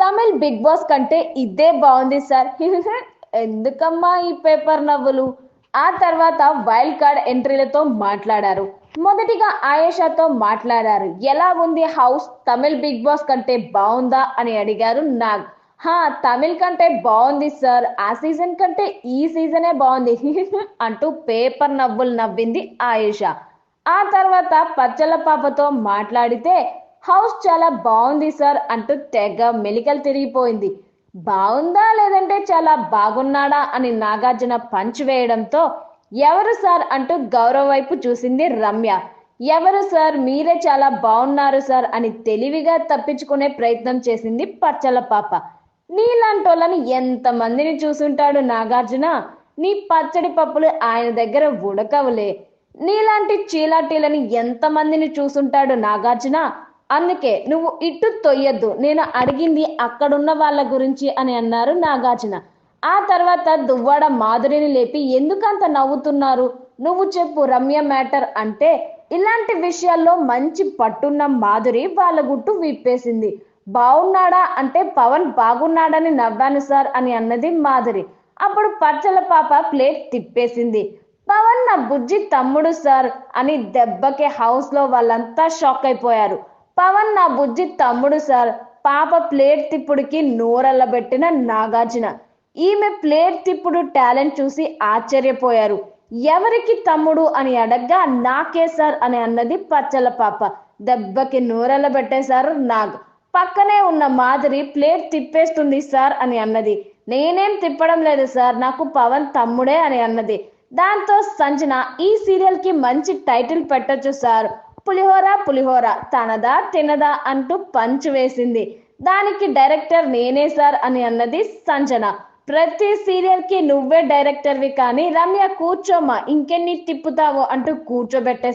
Tamil big boss కంటే ఇదే బాగుంది సార్. ఎందుకమ్మా ఈ పేపర్ నవ్వులు? ఆ తర్వాత వైల్డ్ కార్డ్ ఎంట్రీలతో మాట్లాడారు. మొదటిగా ఆయేషాతో మాట్లాడారు. ఎలా ఉంది హౌస్? తమిళ్ బిగ్ బాస్ కంటే బాగుందా అని అడిగారు నాగ్. హా తమిళ్ కంటే బాగుంది సార్. ఆ సీజన్ కంటే ఈ సీజనే బాగుంది. అంటూ పేపర్ నవ్వులు నవ్వింది ఆయేషా. ఆ తర్వాత పచ్చల పాపతో మాట్లాడితే హౌస్ చాలా బాగుంది సార్ అంటూ తెగ మెలికలు తిరిగిపోయింది. బాగుందా లేదంటే చాలా బాగున్నాడా అని నాగార్జున పంచ్ వేయడంతో ఎవరు సార్ అంటూ గౌరవ్ వైపు చూసింది రమ్య. ఎవరు సార్? మీరే చాలా బాగున్నారు సార్ అని తెలివిగా తప్పించుకునే ప్రయత్నం చేసింది పచ్చల పాప. నీలాంటోళ్ళని ఎంతమందిని చూసుంటాడు నాగార్జున? నీ పచ్చడి పప్పులు ఆయన దగ్గర ఉడకవులే. నీలాంటి చీలాటీలని ఎంతమందిని చూసుంటాడు నాగార్జున? అందుకే నువ్వు ఇటు తొయ్యద్దు. నేను అడిగింది అక్కడున్న వాళ్ళ గురించి అని అన్నారు నాగార్జున. ఆ తర్వాత దువ్వాడ మాధురిని లేపి ఎందుకంత నవ్వుతున్నారు? నువ్వు చెప్పు రమ్య మ్యాటర్ అంటే ఇలాంటి విషయాల్లో మంచి పట్టున్న మాధురి వాళ్ళ గుట్టు విప్పేసింది. బాగున్నాడా అంటే పవన్ బాగున్నాడని నవ్వాను సార్ అని అన్నది మాధురి. అప్పుడు పచ్చల పాప ప్లేట్ తిప్పేసింది. పవన్ నా బుజ్జి తమ్ముడు సార్ అని దెబ్బకి హౌస్లో వాళ్ళంతా షాక్ అయిపోయారు. పవన్ నా బుజ్జి తమ్ముడు సార్. పాప ప్లేట్ తిప్పుడుకి నోరెళ్ళబెట్టిన నాగార్జున. ఈమె ప్లేట్ తిప్పుడు టాలెంట్ చూసి ఆశ్చర్యపోయారు. ఎవరికి తమ్ముడు అని అడగ్గా నాకే సార్ అని అన్నది పచ్చల పాప. దెబ్బకి నోరెళ్ళబెట్టేశారు నాగ్. పక్కనే ఉన్న మాదిరి ప్లేట్ తిప్పేస్తుంది సార్ అని అన్నది. నేనేం తిప్పడం లేదు సార్ నాకు పవన్ తమ్ముడే అని అన్నది. దాంతో సంజన ఈ సీరియల్కి మంచి టైటిల్ పెట్టొచ్చు సార్. పులిహోర పులిహోర తనదా తినదా అంటూ పంచ్ వేసింది. దానికి డైరెక్టర్ నేనే సార్ అని అన్నది సంజన. ప్రతి సీరియల్కి నువ్వే డైరెక్టర్వి కానీ రమ్య కూర్చోమ్మా ఇంకెన్ని తిప్పుతావో అంటూ కూర్చోబెట్టే